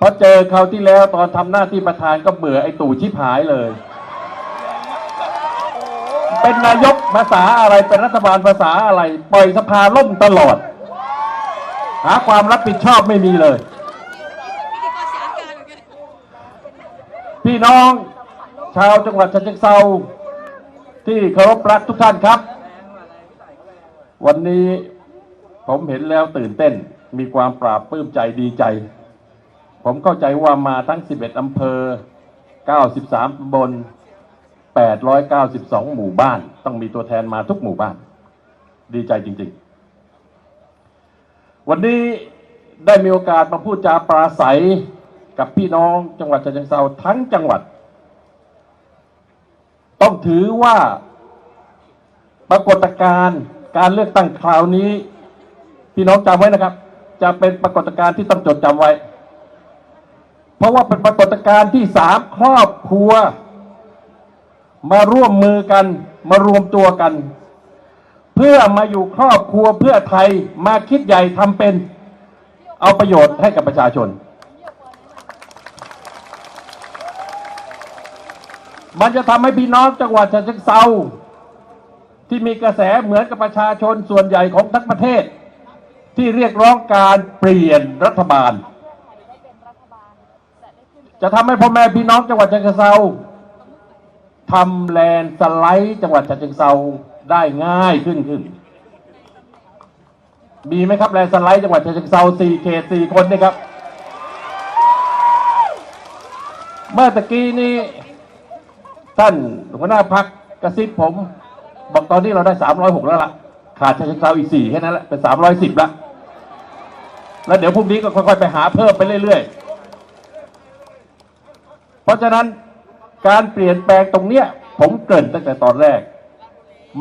พอเจอคราวที่แล้วตอนทำหน้าที่ประธานก็เบื่อไอ้ตู่ชิบหายเลย เป็นนายกภาษาอะไรเป็นรัฐบาลภาษาอะไร ปล่อยสภาล่มตลอด หาความรับผิดชอบไม่มีเลย พี่น้อง ชาวจังหวัดฉะเชิงเทราที่เคารพรักทุกท่านครับ วันนี้ผมเห็นแล้วตื่นเต้นมีความปราบปลื้มใจดีใจ ผมเข้าใจว่ามาทั้ง 11 อำเภอ 93ตำบล 892 หมู่บ้าน ต้องมีตัวแทนมาทุกหมู่บ้าน ดีใจจริง ๆ วันนี้ได้มีโอกาสมาพูดจาปราศัยกับพี่น้องจังหวัดฉะเชิงเทราทั้งจังหวัด ต้องถือว่าปรากฏการณ์การเลือกตั้งคราวนี้ พี่น้องจำไว้นะครับ จะเป็นปรากฏการณ์ที่ต้องจดจำไว้ เพราะว่าเป็นปรากฏการณ์ที่สามครอบครัว มาร่วมมือกัน มารวมตัวกัน เพื่อมาอยู่ครอบครัวเพื่อไทยมาคิดใหญ่ทำเป็น เอาประโยชน์ให้กับประชาชน มันจะทำให้พี่น้องจังหวัดฉะเชิงเทราที่มีกระแสเหมือนกับประชาชนส่วนใหญ่ของทั้งประเทศ ที่เรียกร้องการเปลี่ยนรัฐบาล จะทำให้พ่อแม่พี่น้องจังหวัดฉะเชิงเทราทำแลนด์สไลด์จังหวัดฉะเชิงเทราได้ง่ายขึ้นขึ้น มีไหมครับแลนด์สไลด์จังหวัดฉะเชิงเทราสี่เขตสี่คนนี่ครับ เมื่อตะกี้นี้ท่านหัวหน้าพักกระซิบผม บอกตอนนี้เราได้สามร้อยหกแล้วล่ะ ขาดชาเชิงเซาอีกสี่แค่นั้นแหละเป็นสามร้อยสิบละแล้วเดี๋ยวพรุ่งนี้ก็ค่อยๆไปหาเพิ่มไปเรื่อยๆ เพราะฉะนั้นการเปลี่ยนแปลงตรงเนี้ย ผมเกริ่นตั้งแต่ตอนแรก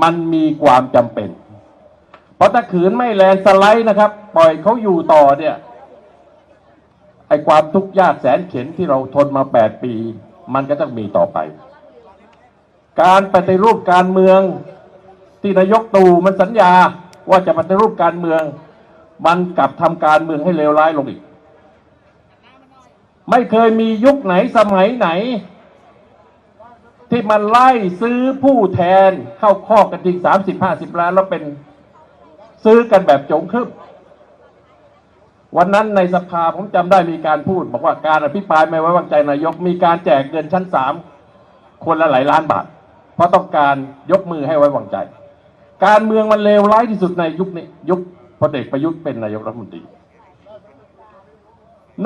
มันมีความจำเป็น เพราะถ้าขืนไม่แลนสไลด์นะครับ ปล่อยเขาอยู่ต่อเนี่ยไอความทุกข์ยากแสนเข็นที่เราทนมาแปดปี มันก็ต้องมีต่อไป การปฏิรูปการเมืองที่นายกตู่มันสัญญาว่าจะปฏิรูปการเมือง มันกลับทำการเมืองให้เลวร้ายลงอีก ไม่เคยมียุคไหนสมัยไหน ที่มันไล่ซื้อผู้แทนเข้าข้อกันจริงสามสิบห้าสิบล้านแล้วเป็นซื้อกันแบบโจงครึบวันนั้นในสภาผมจำได้มีการพูด บอกว่าการอภิปรายไม่ไว้วางใจนายก มีการแจกเงินชั้นสามคนละหลายล้านบาท เพราะต้องการยกมือให้ไว้วางใจ การเมืองมันเลวร้ายที่สุดในยุคนี้ยุคพลเอกประยุทธ์เป็นนายกรัฐมนตรี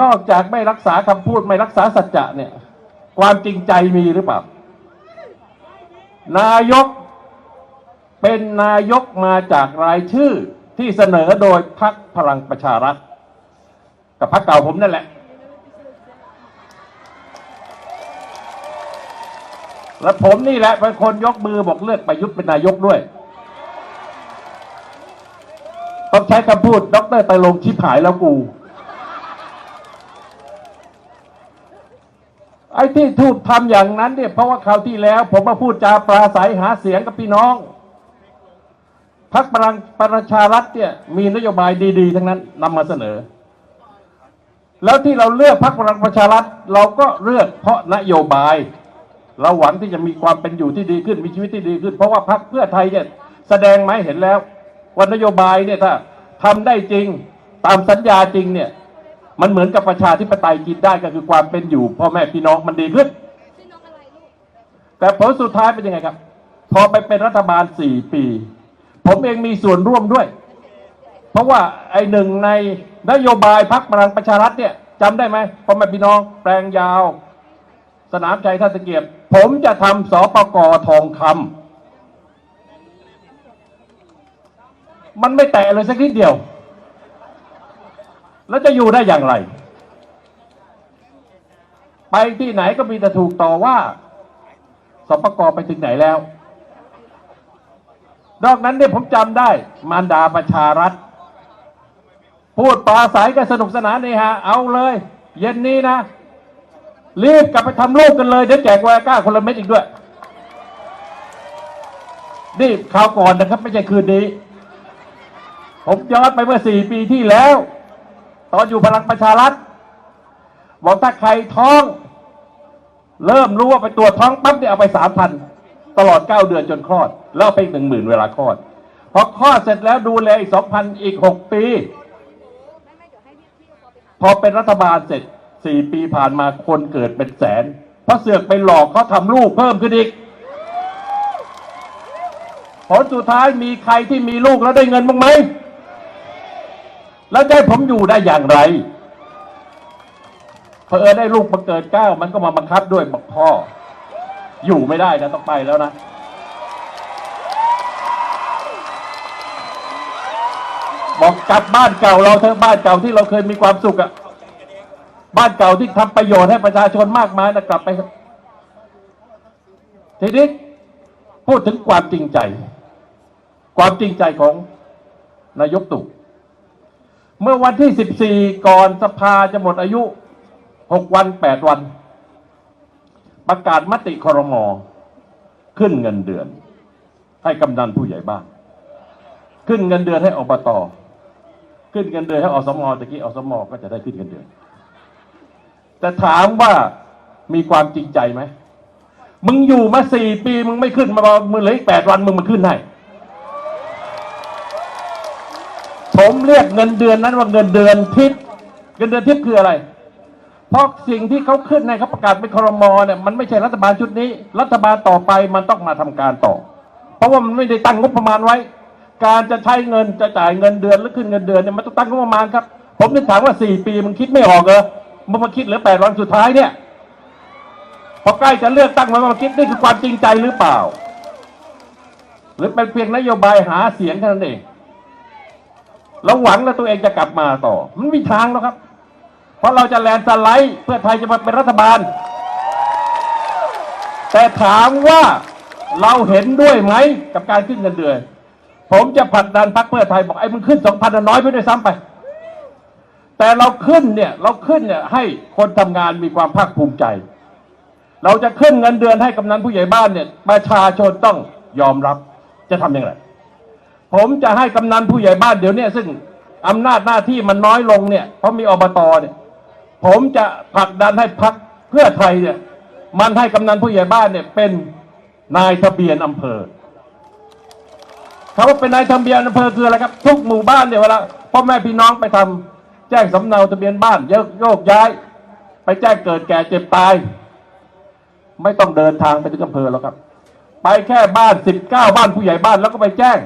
นอกจากไม่รักษาคำพูดไม่รักษาสัจจะเนี่ย ความจริงใจมีหรือเปล่า นายกเป็นนายกมาจากรายชื่อที่เสนอโดยพรรคพลังประชารัฐ กับพรรคเก่าผมนั่นแหละ และผมนี่แหละเป็นคนยกมือบอกเลือกประยุทธ์เป็นนายกด้วย ต้องใช้คำพูดดรไตรลงชิบหายแล้วกู ไอ้ที่ทูตทำอย่างนั้นเนี่ยเพราะว่าคราวที่แล้ว ผมมาพูดจาปราศัยหาเสียงกับพี่น้องพักพลังประชารัฐเนี่ยมีนโยบายดี ๆ ทั้งนั้นนำมาเสนอ แล้วที่เราเลือกพักพลังประชารัฐ เราก็เลือกเพราะนโยบาย เราหวังที่จะมีความเป็นอยู่ที่ดีขึ้นมีชีวิตที่ดีขึ้น เพราะว่าพรรคเพื่อไทยเนี่ยแสดงไหมเห็นแล้วว่านโยบายเนี่ยถ้าทำได้จริงตามสัญญาจริงเนี่ย มันเหมือนกับประชาธิปไตยกินได้ก็คือความเป็นอยู่พ่อแม่พี่น้องมันดีขึ้น แต่ผลสุดท้ายเป็นยังไงครับ พอไปเป็นรัฐบาลสี่ปี ผมเองมีส่วนร่วมด้วย เพราะว่าไอ้หนึ่งในนโยบายพรรคพลังประชารัฐเนี่ยจำได้ไหมพ่อแม่พี่น้อง แปลงยาว สนามชัยท่าตะเกียบ ผมจะทำสปกทองคำมันไม่แตะเลยสักนิดเดียว แล้วจะอยู่ได้อย่างไร ไปที่ไหนก็มีแต่ถูกต่อว่าสปกไปถึงไหนแล้ว นอกนั้นเนี่ยผมจำได้ มารดาประชารัฐ พูดปราศัยกันสนุกสนานนี่ฮะ เอาเลย เย็นนี้นะ รีบกลับไปทำลูกกันเลย เดี๋ยวแจกไวอาก้าคนละเม็ดอีกด้วย นี่ข่าวก่อนนะครับ ไม่ใช่คืนนี้ ผมย้อนไปเมื่อสี่ปีที่แล้ว ตอนอยู่พลังประชารัฐบอกถ้าใครท้อง เริ่มรู้ว่าไปตรวจท้องปั๊บเนี่ยเอาไปสามพันตลอดเก้าเดือนจนคลอด แล้วเอาไปหนึ่งหมื่นเวลาคลอดพอคลอดเสร็จแล้วดูแลอีกสองพันอีกหกปี พอเป็นรัฐบาลเสร็จสี่ปีผ่านมาคนเกิดเป็นแสน เพราะเสือกไปหลอกเขาทำลูกเพิ่มขึ้นอีกผลสุดท้ายมีใครที่มีลูกแล้วได้เงินบ้างไหม แล้วจะให้ผมอยู่ได้อย่างไรเพอเออได้ลูกมาเกิดเก้ามันก็มาบังคับด้วยบอกพ่อ อยู่ไม่ได้นะต้องไปแล้วนะบอกกลับบ้านเก่าเราเถอะบ้านเก่าที่เราเคยมีความสุขอะบ้านเก่าที่ทำประโยชน์ให้ประชาชนมากมายนะกลับไปทีนี้พูดถึงความจริงใจ ความจริงใจของนายกตู่ เมื่อวันที่ 14 ก่อนสภาจะหมดอายุ 6 วัน 8 วัน ประกาศมติครมอขึ้นเงินเดือน ให้กำนันผู้ใหญ่บ้าน ขึ้นเงินเดือนให้อบตขึ้นเงินเดือนให้อสมอตะกี้อสมอก็จะได้ขึ้นเงินเดือน แต่ถามว่ามีความจริงใจไหม มึงอยู่มาสี่ปี มึงไม่ขึ้นมามึงเหลืออีกแปดวันมึงมาขึ้นให้ เรียกเงินเดือนนั้นว่าเงินเดือนทิพย์เงินเดือนทิพย์คืออะไร เพราะสิ่งที่เขาขึ้นในเขาประกาศเป็นครมเนี่ยมันไม่ใช่รัฐบาลชุดนี้ รัฐบาลต่อไปมันต้องมาทำการต่อ เพราะว่ามันไม่ได้ตั้งงบประมาณไว้ การจะใช้เงินจะจ่ายเงินเดือนหรือขึ้นเงินเดือนเนี่ยมันต้องตั้งงบประมาณครับ ผมนึกถามว่าสี่ปีมึงคิดไม่ออกเหรอมึงมาคิดเหลือแปดวันสุดท้ายเนี่ยพอใกล้จะเลือกตั้งมันมาคิดนี่คือความจริงใจหรือเปล่า หรือเป็นเพียงนโยบายหาเสียงเท่านั้นเอง เราหวังว่าตัวเองจะกลับมาต่อ มันไม่มีทางแล้วครับ เพราะเราจะแลนสไลด์เพื่อไทยจะมาเป็นรัฐบาล แต่ถามว่าเราเห็นด้วยไหมกับการขึ้นเงินเดือน ผมจะผลักดันพรรคเพื่อไทยบอกไอ้มึงขึ้นสองพันน้อยไปด้วยซ้ำไป แต่เราขึ้นเนี่ยเราขึ้นเนี่ยให้คนทำงานมีความภาคภูมิใจ เราจะขึ้นเงินเดือนให้กำนันผู้ใหญ่บ้านเนี่ยประชาชนต้องยอมรับจะทำยังไง ผมจะให้กำนันผู้ใหญ่บ้านเดี๋ยวนี้ซึ่งอำนาจหน้าที่มันน้อยลงเนี่ย เพราะมีอบตเนี่ย ผมจะผลักดันให้พักเพื่อไทยเนี่ย มันให้กำนันผู้ใหญ่บ้านเนี่ย เป็นนายทะเบียนอำเภอคำว่าเป็นนายทะเบียนอำเภอคืออะไรครับ ทุกหมู่บ้านเนี่ยเวลาพ่อแม่พี่น้องไปทำแจ้งสำเนาทะเบียนบ้านโยกโยกย้าย ไปแจ้งเกิดแก่เจ็บตาย ไม่ต้องเดินทางไปถึงอำเภอแล้วครับ ไปแค่บ้านสิบเก้าบ้านผู้ใหญ่บ้านแล้วก็ไปแจ้ง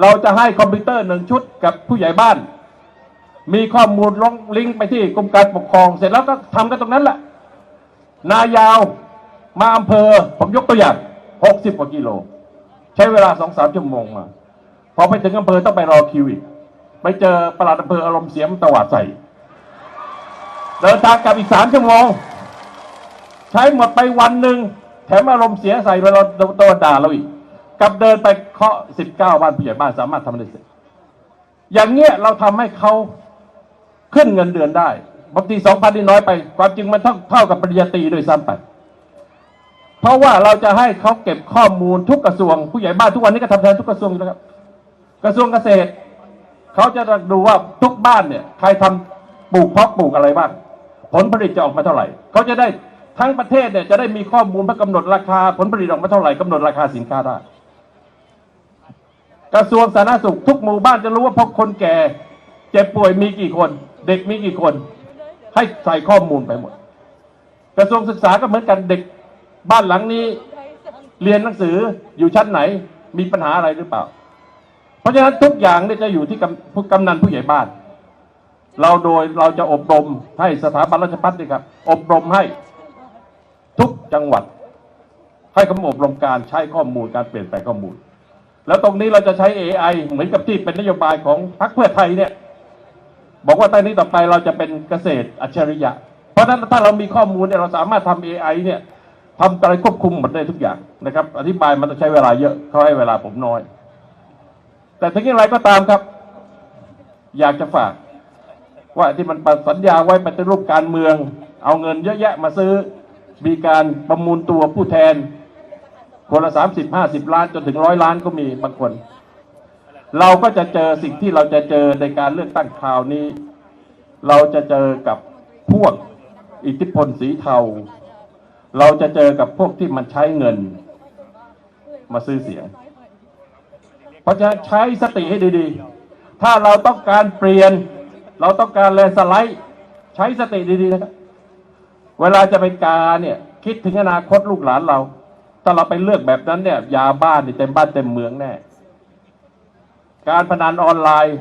เราจะให้คอมพิวเตอร์หนึ่งชุดกับผู้ใหญ่บ้าน มีข้อมูลลงลิงก์ไปที่กรมการปกครองเสร็จแล้วก็ทำกันตรงนั้นแหละ นายาวมาอำเภอ ผมยกตัวอย่างหกสิบกว่ากิโล ใช้เวลาสองสามชั่วโมงมา พอไปถึงอำเภอต้องไปรอคิวอีก ไปเจอประหลัดอำเภออารมณ์เสียมตวาดใส่เดินทางกลับอีกสามชั่วโมง ใช้หมดไปวันหนึ่งแถมอารมณ์เสียใส่เวลาโดนด่าเราอีก กับเดินไปเคาะสิบเก้าบ้านผู้ใหญ่บ้านสามารถทำได้เสร็จอย่างเงี้ยเราทำให้เขาขึ้นเงินเดือนได้บางทีสองพันนี่น้อยไป ความจริงมันเท่าเท่ากับปริญญาตรีโดยซ้ำไป เพราะว่าเราจะให้เขาเก็บข้อมูลทุกกระทรวง ผู้ใหญ่บ้านทุกวันนี้ก็ทำแทนทุกกระทรวงอยู่แล้วครับ กระทรวงเกษตรเขาจะดูว่าทุกบ้านเนี่ย ใครทำปลูกเพาะปลูกอะไรบ้างผลผลิตจะออกมาเท่าไหร่เขาจะได้ทั้งประเทศเนี่ยจะได้มีข้อมูลเพื่อกำหนดราคาผลผลิตออกมาเท่าไหร่กำหนดราคาสินค้าได้ กระทรวงสาธารณสุขทุกหมู่บ้านจะรู้ว่าพบคนแก่เจ็บป่วยมีกี่คน เด็กมีกี่คน ให้ใส่ข้อมูลไปหมด กระทรวงศึกษาก็เหมือนกันเด็กบ้านหลังนี้ เรียนหนังสืออยู่ชั้นไหนมีปัญหาอะไรหรือเปล่า เพราะฉะนั้นทุกอย่างเนี่ยจะอยู่ที่กำกำนันผู้ใหญ่บ้าน เราโดยเราจะอบรมให้สถาบันราชพัฒน์นี่ครับ อบรมให้ทุกจังหวัด ให้คำอบรมการใช้ข้อมูลการเปลี่ยนแปลงข้อมูล แล้วตรงนี้เราจะใช้ AI เหมือนกับที่เป็นนโยบายของพรรคเพื่อไทยเนี่ยบอกว่าตั้งนี้ต่อไปเราจะเป็นเกษตรอัจฉริยะ เพราะฉะนั้นถ้าเรามีข้อมูลเนี่ยเราสามารถทำ AI เนี่ยทำอะไรควบคุมหมดได้ทุกอย่างนะครับ อธิบายมันต้องใช้เวลาเยอะเขาให้เวลาผมน้อย แต่ถึงอย่างไรก็ตามครับ อยากจะฝาก ว่าที่มันสัญญาไว้ปฏิรูปการเมือง เอาเงินเยอะแยะมาซื้อ มีการประมูลตัวผู้แทน คนละสามสิบห้าสิบล้านจนถึงร้อยล้านก็มีบางคน เราก็จะเจอสิ่งที่เราจะเจอในการเลือกตั้งคราวนี้ เราจะเจอกับพวกอิทธิพลสีเทา เราจะเจอกับพวกที่มันใช้เงิน มาซื้อเสียง เพราะฉะนั้นใช้สติให้ดีๆ ถ้าเราต้องการเปลี่ยน เราต้องการแลนสไลด์ใช้สติดีๆนะครับ เวลาจะไปกาเนี่ย คิดถึงอนาคตลูกหลานเรา ถ้าเราไปเลือกแบบนั้นเนี่ยยาบ้านนี่เต็มบ้านเต็มเมืองแน่ การพนันออนไลน์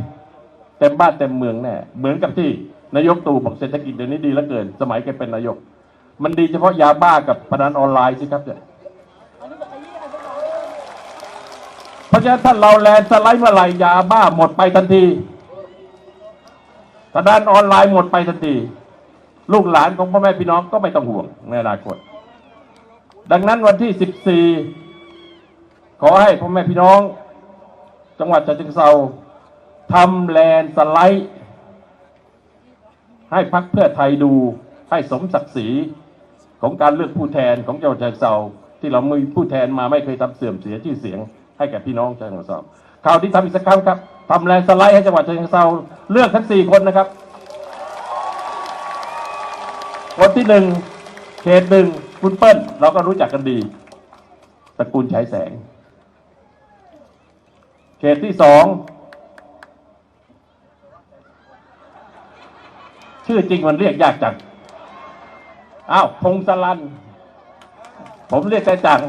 เต็มบ้านเต็มเมืองแน่ เหมือนกับที่นายกตู่บอกเศรษฐกิจเดี๋ยวนี้ดีเหลือเกิน สมัยแกเป็นนายก มันดีเฉพาะยาบ้ากับพนันออนไลน์สิครับเนี่ยเพราะฉะนั้นถ้าเราแลนสไลด์เมื่อไหร่ยาบ้าหมดไปทันทีพนันออนไลน์หมดไปทันที ลูกหลานของพ่อแม่พี่น้องก็ไม่ต้องห่วงในอนาคต ดังนั้นวันที่ 14 ขอให้พ่อแม่พี่น้อง จังหวัดฉะเชิงเทราทำแลนด์สไลด์ ให้พักเพื่อไทยดูให้สมศักดิ์ศรีของการเลือกผู้แทนของจังหวัดฉะเชิงเทราที่เรามีผู้แทนมาไม่เคยทำเสื่อมเสียชื่อเสียง ให้แก่พี่น้องชาวฉะเชิงเทราข่าวที่ทำอีกสักครั้งครับทำแลนด์สไลด์ให้จังหวัดฉะเชิงเทราเลือกทั้งสี่คนนะครับคนที่หนึ่งเขตหนึ่ง คุณเปิ้ลเราก็รู้จักกันดีตระกูลฉายแสง เขตที่สองชื่อจริงมันเรียกยากจังอ้าวพงศรัน ผมเรียกแต่จัง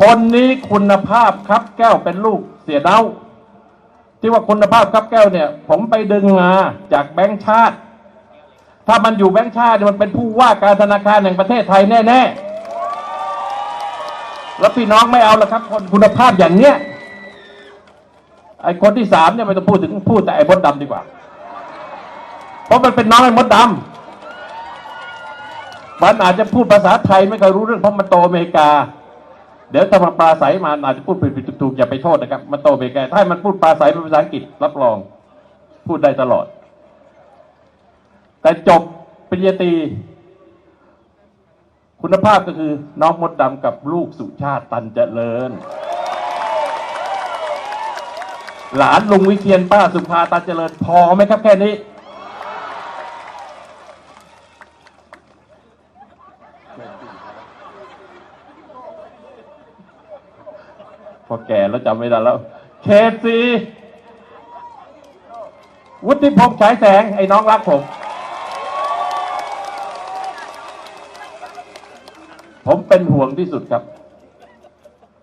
คนนี้คุณภาพครับแก้วเป็นลูกเสียเด้าที่ว่าคุณภาพครับแก้วเนี่ย ผมไปดึงมาจากแบงค์ชาติ ถ้ามันอยู่แบงค์ชาติ มันเป็นผู้ว่าการธนาคารแห่งประเทศไทยแน่ๆ แล้วพี่น้องไม่เอาละครับ คนคุณภาพอย่างเนี้ยไอ้คนที่สามเนี่ยไม่ต้องพูดถึงพูดแต่ไอ้มดดำดีกว่า เพราะมันเป็นน้องไอ้มดดำมันอาจจะพูดภาษาไทยไม่เคยรู้เรื่องเพราะมันโตอเมริกา เดี๋ยวถ้ามันปราศัยมาอาจจะพูดผิดๆถูกๆอย่าไปโทษนะครับ มันโตอเมริกา ถ้ามันพูดปราศัยเป็นภาษาอังกฤษรับรอง พูดได้ตลอด แต่จบปริญญาตรีคุณภาพก็คือน้องมดดำกับลูกสุชาติตันเจริญ หลานลุงวิเชียนป้าสุภาตันเจริญ พอไหมครับแค่นี้ พอแก่แล้วจำไม่ได้แล้วเขตสีวุฒิพงษ์ฉายแสง ไอ้น้องรักผม ผม เป็นห่วงที่สุดครับ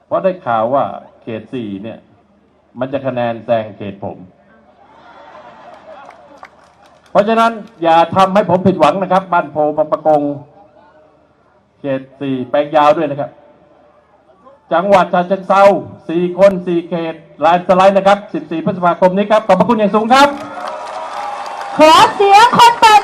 เพราะได้ข่าวว่าเขตสี่เนี่ย มันจะคะแนนแซงเขตผม เพราะฉะนั้นอย่าทำให้ผมผิดหวังนะครับ บ้านโพบางประกง เขตสี่แปลงยาวด้วยนะครับ จังหวัดฉะเชิงเซาสี่คนสี่เขตลายสไลด์นะครับ 14 พฤษภาคมนี้ครับ ขอบพระคุณอย่างสูงครับ ขอเสียงคนต่อ